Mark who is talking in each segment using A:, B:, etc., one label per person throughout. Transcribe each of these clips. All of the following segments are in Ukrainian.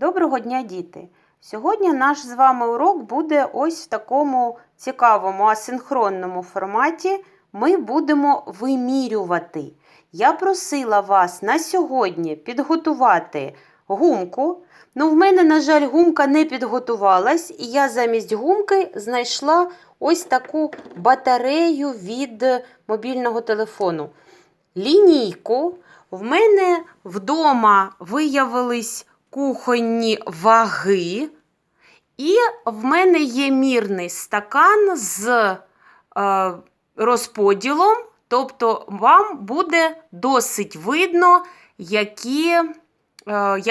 A: Доброго дня, діти! Сьогодні наш з вами урок буде ось в такому цікавому асинхронному форматі. Ми будемо вимірювати. Я просила вас на сьогодні підготувати гумку. Ну, в мене, на жаль, гумка не підготувалась, і я замість гумки знайшла ось таку батарею від мобільного телефону. Лінійку. В мене вдома виявились кухонні ваги, і в мене є мірний стакан з е, розподілом, тобто вам буде досить видно, які, е,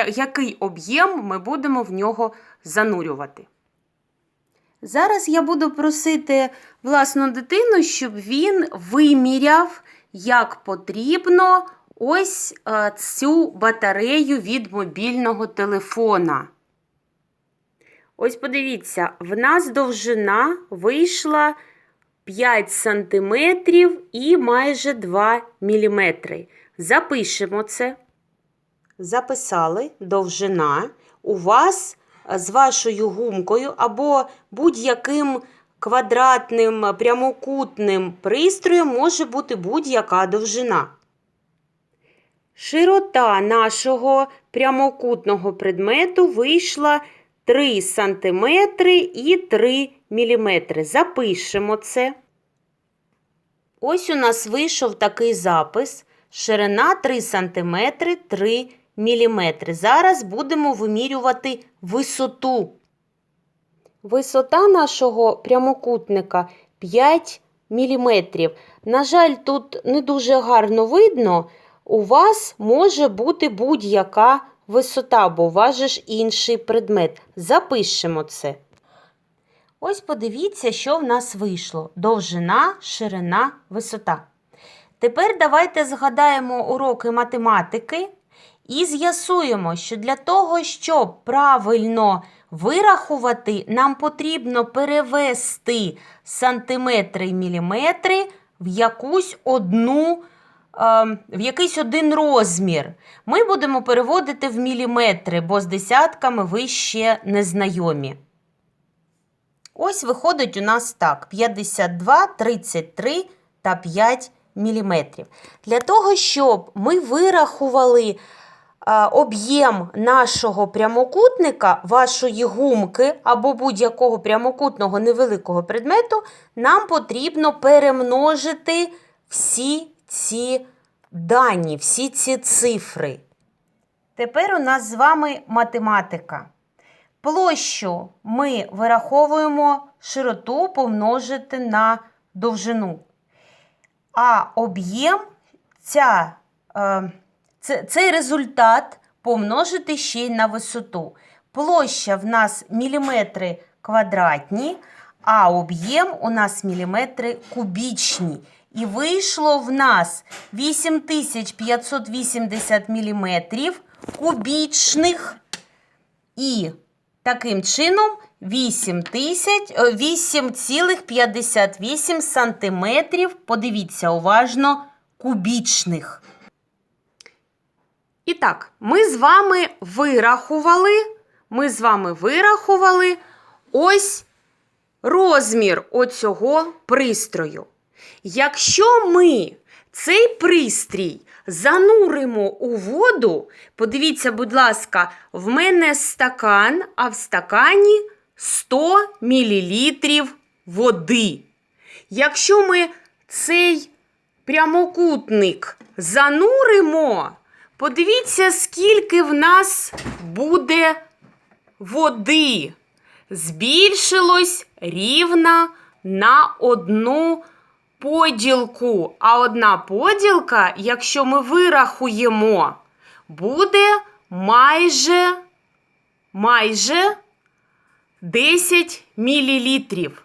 A: який об'єм ми будемо в нього занурювати. Зараз я буду просити власну дитину, щоб він виміряв, як потрібно ось е, цю батарею від мобільного телефона. Ось подивіться, в нас довжина вийшла 5 см і майже 2 мм. Запишемо це. Записали довжина. У вас е, з вашою гумкою або будь-яким квадратним прямокутним пристроєм може бути будь-яка довжина. Широта нашого прямокутного предмету вийшла 3 см і 3 мм. Запишемо це. Ось у нас вийшов такий запис. Ширина 3 см 3 мм. Зараз будемо вимірювати висоту. Висота нашого прямокутника 5 мм. На жаль, тут не дуже гарно видно. У вас може бути будь-яка висота, бо у вас інший предмет. Запишемо це. Ось подивіться, що в нас вийшло: довжина, ширина, висота. Тепер давайте згадаємо уроки математики і з'ясуємо, що для того, щоб правильно вирахувати, нам потрібно перевести сантиметри і міліметри в якусь одну. Е, В якийсь один розмір. Ми будемо переводити в міліметри, бо з десятками ви ще не знайомі. Ось виходить у нас так: 52, 33 та 5 міліметрів. Для того, щоб ми вирахували об'єм нашого прямокутника, вашої гумки або будь-якого прямокутного невеликого предмету, нам потрібно перемножити всі ці дані, всі ці цифри. Тепер у нас з вами математика. Площу ми вираховуємо широту помножити на довжину. А об'єм ця, е, це- цей результат помножити ще й на висоту. Площа в нас міліметри квадратні, а об'єм у нас міліметри кубічні. І вийшло в нас 8580 міліметрів кубічних. І таким чином 8 е, 8,58 сантиметрів, подивіться уважно, кубічних. І так, ми з вами вирахували, ми з вами вирахували ось розмір оцього пристрою. Якщо ми цей пристрій зануримо у воду, подивіться, будь ласка, в мене стакан, а в стакані 100 мл води. Якщо ми цей прямокутник зануримо, подивіться, скільки в нас буде води. Збільшилось рівно на одну поділку. А одна поділка, якщо ми вирахуємо, буде майже, майже 10 мілілітрів.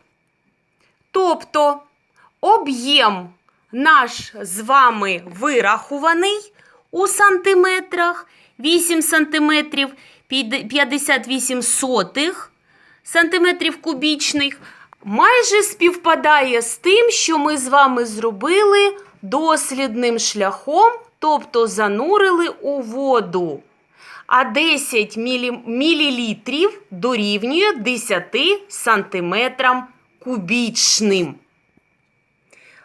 A: Тобто об'єм наш з вами вирахуваний у сантиметрах 8 сантиметрів 58 сотих сантиметрів кубічних майже співпадає з тим, що ми з вами зробили дослідним шляхом, тобто занурили у воду. а 10 мілі... мілілітрів дорівнює 10 сантиметрам кубічним.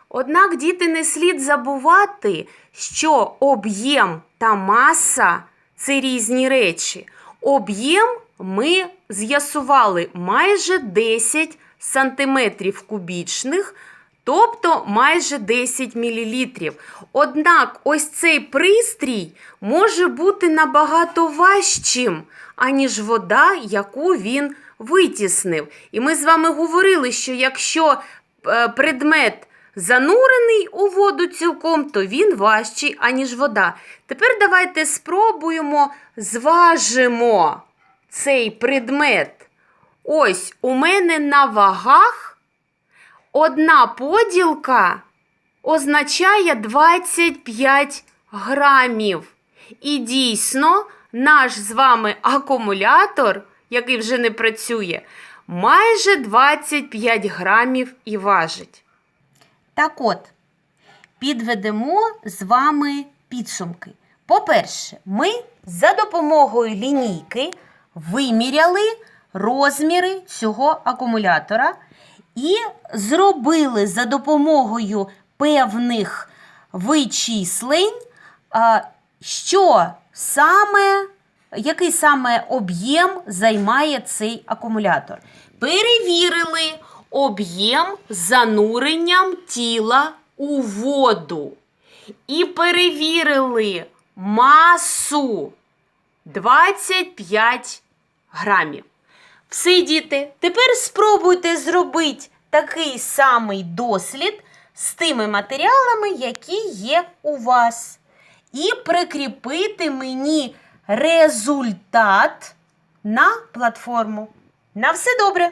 A: Однак, діти, не слід забувати, що об'єм та маса це різні речі. Об'єм ми з'ясували майже 10 сантиметрів кубічних, тобто майже 10 мл. Однак ось цей пристрій може бути набагато важчим, аніж вода, яку він витіснив. І ми з вами говорили, що якщо е, предмет занурений у воду цілком, то він важчий, аніж вода. Тепер давайте спробуємо зважимо цей предмет. Ось у мене на вагах одна поділка означає 25 грамів. І дійсно, наш з вами акумулятор, який вже не працює, майже 25 грамів і важить. Так от, підведемо з вами підсумки. По-перше, ми за допомогою лінійки виміряли розміри цього акумулятора і зробили за допомогою певних вичислень, що саме, який саме об'єм займає цей акумулятор. Перевірили об'єм зануренням тіла у воду. І перевірили масу 25 грамів. Всі діти, тепер спробуйте зробити такий самий дослід з тими матеріалами, які є у вас. І прикріпити мені результат на платформу. На все добре!